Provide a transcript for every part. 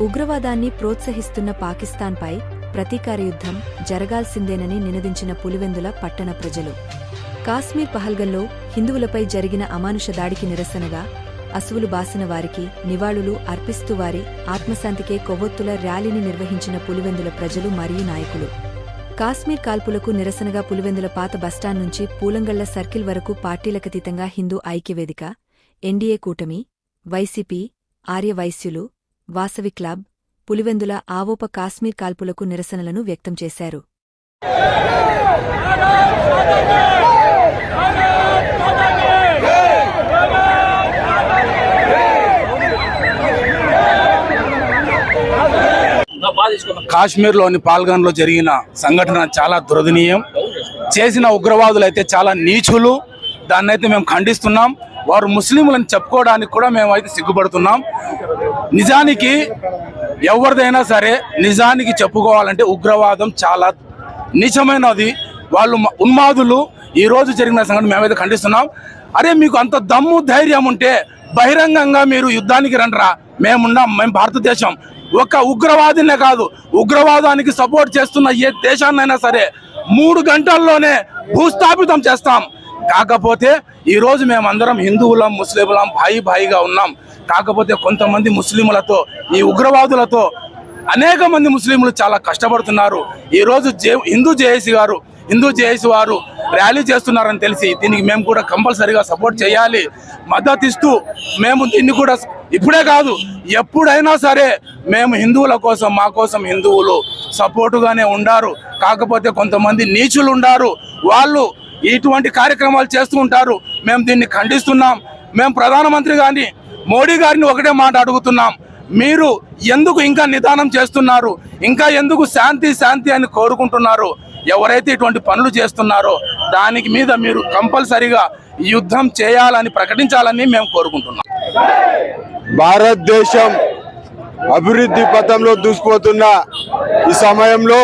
ఉగ్రవాదాన్ని ప్రోత్సహిస్తున్న పాకిస్తాన్పై ప్రతీకార యుద్ధం జరగాల్సిందేనని నినదించిన పులివెందుల పట్టణ ప్రజలు. కాశ్మీర్ పహల్గల్లో హిందువులపై జరిగిన అమానుష దాడికి నిరసనగా అసువులు బాసిన వారికి నివాళులు అర్పిస్తూ వారి ఆత్మశాంతికే కొవ్వొత్తుల ర్యాలీని నిర్వహించిన పులివెందుల ప్రజలు మరియు నాయకులు. కాశ్మీర్ కాల్పులకు నిరసనగా పులివెందుల పాత బస్టాండ్ నుంచి పూలంగళ్ళ సర్కిల్ వరకు పార్టీలకతీతంగా హిందూ ఐక్యవేదిక ఎన్డీఏ కూటమి వైసీపీ ఆర్యవైశ్యులు వాసవి క్లబ్ పులివెందుల ఆవోప కాశ్మీర్ కాల్పులకు నిరసనలను వ్యక్తం చేశారు. కాశ్మీర్లోని పాల్గన్లో జరిగిన సంఘటన చాలా దురదనీయం. చేసిన ఉగ్రవాదులు అయితే చాలా నీచులు. దాన్నైతే మేము ఖండిస్తున్నాం. వారు ముస్లింలని చెప్పుకోవడానికి కూడా మేము అయితే సిగ్గుపడుతున్నాం. నిజానికి ఎవరిదైనా సరే నిజానికి చెప్పుకోవాలంటే ఉగ్రవాదం చాలా నిజమైనది వాళ్ళు ఉన్మాదులు. ఈరోజు జరిగిన సంఘటన మేమైతే ఖండిస్తున్నాం. అరే మీకు అంత దమ్ము ధైర్యం ఉంటే బహిరంగంగా మీరు యుద్ధానికి రండిరా. మేమున్నాం మేము భారతదేశం. ఒక ఉగ్రవాదినే కాదు ఉగ్రవాదానికి సపోర్ట్ చేస్తున్న ఏ దేశాన్నైనా సరే మూడు గంటల్లోనే భూస్థాపితం చేస్తాం. కాకపోతే ఈరోజు మేమందరం హిందువులం ముస్లింలం భాయి భాయిగా ఉన్నాం. కాకపోతే కొంతమంది ముస్లింలతో ఈ ఉగ్రవాదులతో అనేక మంది ముస్లింలు చాలా కష్టపడుతున్నారు. ఈరోజు జే హిందూ జేఏసీ గారు హిందూ జేఏసీ వారు ర్యాలీ చేస్తున్నారని తెలిసి దీనికి మేము కూడా కంపల్సరీగా సపోర్ట్ చేయాలి. మద్దతు ఇస్తూ మేము దీన్ని కూడా ఇప్పుడే కాదు ఎప్పుడైనా సరే మేము హిందువుల కోసం మా కోసం హిందువులు సపోర్టుగానే ఉండారు. కాకపోతే కొంతమంది నీచులు ఉండారు వాళ్ళు ఇటువంటి కార్యక్రమాలు చేస్తూ ఉంటారు. మేము దీన్ని ఖండిస్తున్నాం. మేము ప్రధానమంత్రి గారిని మోడీ గారిని ఒకటే మాట అడుగుతున్నాం. మీరు ఎందుకు ఇంకా నిదానం చేస్తున్నారు? ఇంకా ఎందుకు శాంతి శాంతి అని కోరుకుంటున్నారు? ఎవరైతే ఇటువంటి పనులు చేస్తున్నారో దానికి మీద మీరు కంపల్సరిగా యుద్ధం చేయాలని ప్రకటించాలని మేము కోరుకుంటున్నాం. భారతదేశం అభివృద్ధి పథంలో దూసుకుపోతున్న ఈ సమయంలో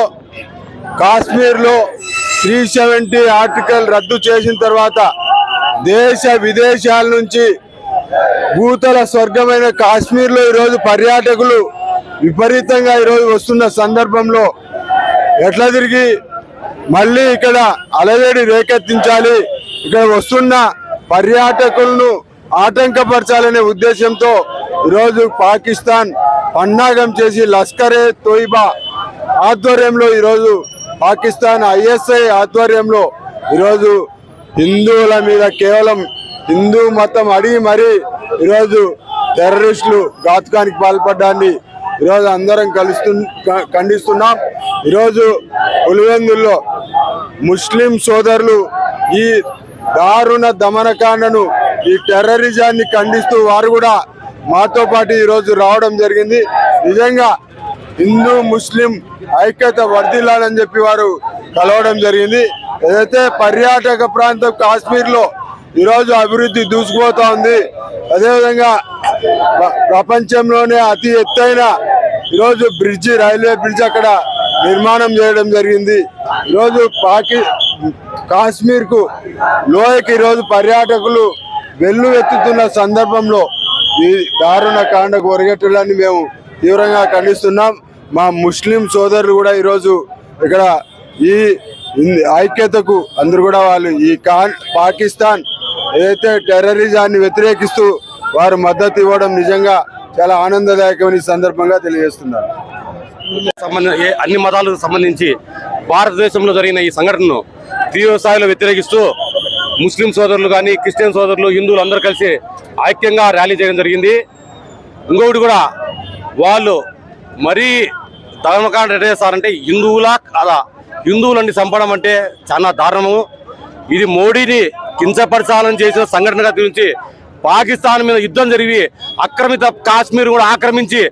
కాశ్మీర్లో త్రీ సెవెంటీ ఆర్టికల్ రద్దు చేసిన తర్వాత దేశ విదేశాల నుంచి భూతల స్వర్గమైన కాశ్మీర్లో ఈరోజు పర్యాటకులు విపరీతంగా ఈరోజు వస్తున్న సందర్భంలో ఎట్లా తిరిగి మళ్ళీ ఇక్కడ అలవేడి రేకెత్తించాలి ఇక్కడ వస్తున్న పర్యాటకులను ఆటంకపరచాలనే ఉద్దేశంతో ఈరోజు పాకిస్తాన్ పన్నాగం చేసి లష్కరే తోయిబా ఆధ్వర్యంలో ఈరోజు పాకిస్తాన్ ఐఎస్ఐ ఆధ్వర్యంలో ఈరోజు హిందువుల మీద కేవలం హిందూ మతం అడిగి మరీ ఈరోజు టెర్రరిస్టులు ఘాతుకానికి పాల్పడ్డాన్ని ఈరోజు అందరం కలుస్తు ఖండిస్తున్నాం. ఈరోజు పులివెందుల్లో ముస్లిం సోదరులు ఈ దారుణ దమనకాండను ఈ టెర్రరిజాన్ని ఖండిస్తూ వారు కూడా మాతో పాటు ఈరోజు రావడం జరిగింది. నిజంగా హిందూ ముస్లిం ఐక్యత వర్ధిల్లాలని చెప్పి వారు కలవడం జరిగింది. ఏదైతే పర్యాటక ప్రాంతం కాశ్మీర్లో ఈరోజు అభివృద్ధి దూసుకుపోతా ఉంది అదేవిధంగా ప్రపంచంలోనే అతి ఎత్తైన ఈరోజు బ్రిడ్జి రైల్వే బ్రిడ్జ్ అక్కడ నిర్మాణం చేయడం జరిగింది. ఈరోజు పాకి కాశ్మీర్కు లోయకి ఈరోజు పర్యాటకులు వెల్లు ఎత్తుతున్న సందర్భంలో ఈ దారుణ కాండకు ఒరిగెట్టడాన్ని మేము తీవ్రంగా ఖండిస్తున్నాం. మా ముస్లిం సోదరులు కూడా ఈరోజు ఇక్కడ ఈ ఐక్యతకు అందరు కూడా వాళ్ళు ఈ కాన్ పాకిస్తాన్ ఏదైతే టెర్రరిజాన్ని వ్యతిరేకిస్తూ వారు మద్దతు ఇవ్వడం నిజంగా చాలా ఆనందదాయకమని సందర్భంగా తెలియజేస్తున్నారు సంబంధ అన్ని మతాలకు సంబంధించి భారతదేశంలో జరిగిన ఈ సంఘటనను తీవ్ర స్థాయిలో వ్యతిరేకిస్తూ ముస్లిం సోదరులు కానీ క్రిస్టియన్ సోదరులు హిందువులు అందరూ కలిసి ఐక్యంగా ర్యాలీ చేయడం జరిగింది. ఇంకొకటి కూడా వాళ్ళు మరీ ధర్మకాండ రెడ్డి చేస్తారంటే హిందువుల అలా హిందువులని చంపడం అంటే చాలా దారుణము. ఇది మోడీని కించపరచాలని చేసిన సంఘటనగా గురించి పాకిస్తాన్ మీద యుద్ధం జరిగి ఆక్రమిత కాశ్మీర్ కూడా ఆక్రమించి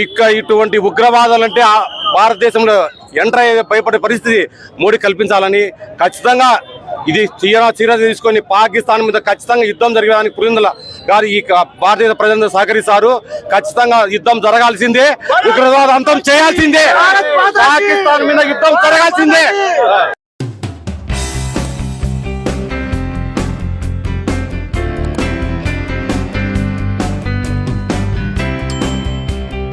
ఇక ఇటువంటి ఉగ్రవాదాలంటే ఆ భారతదేశంలో ఎంటర్ అయ్యే భయపడే పరిస్థితి మోడీ కల్పించాలని ఖచ్చితంగా ఇది చీర చీర తీసుకొని పాకిస్తాన్ మీద ఖచ్చితంగా యుద్ధం జరిగేదానికి పురిందల గారు ఈ భారతదేశ ప్రజలందరూ సహకరిస్తారు. ఖచ్చితంగా యుద్ధం జరగాల్సిందే. ఉగ్రవాద అంతం చేయాల్సిందే. పాకిస్తాన్ మీద యుద్ధం జరగాల్సిందే.